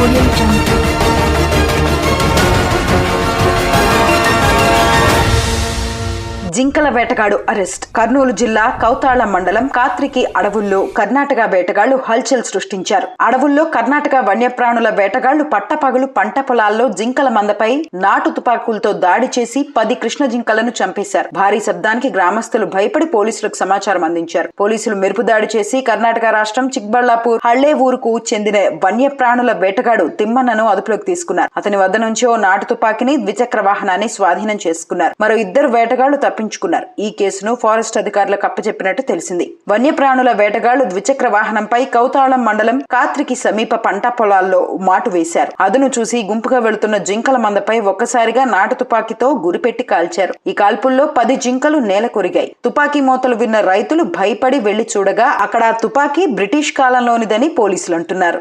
我愿意长大。జింకల వేటగాడు అరెస్ట్. కర్నూలు జిల్లా కౌతాళ మండలం కాత్రికి అడవుల్లో కర్ణాటక వేటగాళ్ళు హల్చల్ సృష్టించారు. అడవుల్లో కర్ణాటక వన్యప్రాణుల వేటగాళ్ళు పట్టపగలు పంట పొలాల్లో జింకల మందపై నాటు తుపాకులతో దాడి చేసి పది కృష్ణ జింకలను చంపేశారు. భారీ శబ్దానికి గ్రామస్తులు భయపడి పోలీసులకు సమాచారం అందించారు. పోలీసులు మెరుపు దాడి చేసి కర్ణాటక రాష్ట్రం చిక్బళ్ళాపూర్ హళ్ళే ఊరుకు చెందిన వన్యప్రాణుల వేటగాడు తిమ్మన్నను అదుపులోకి తీసుకున్నారు. అతని వద్ద నుంచి ఓ నాటు తుపాకిని ద్విచక్ర వాహనాన్ని స్వాధీనం చేసుకున్నారు. మరో ఇద్దరు వేటగాళ్ళు తప్పించుకున్నారు ఈ కేసును ఫారెస్ట్ అధికారులకు అప్పచెప్పినట్టు తెలిసింది. వన్యప్రాణుల వేటగాళ్ళు ద్విచక్ర వాహనంపై కౌతాళం మండలం కాత్రికి సమీప పంట పొలాల్లో మాటు వేశారు. అదును చూసి గుంపుగా వెళుతున్న జింకల మందపై ఒక్కసారిగా నాటు తుపాకీతో గురిపెట్టి కాల్చారు. ఈ కాల్పుల్లో పది జింకలు నేల కొరిగాయి. తుపాకీ మోతలు విన్న రైతులు భయపడి వెళ్ళి చూడగా అక్కడ తుపాకీ బ్రిటిష్ కాలంలోనిదని పోలీసులు అంటున్నారు.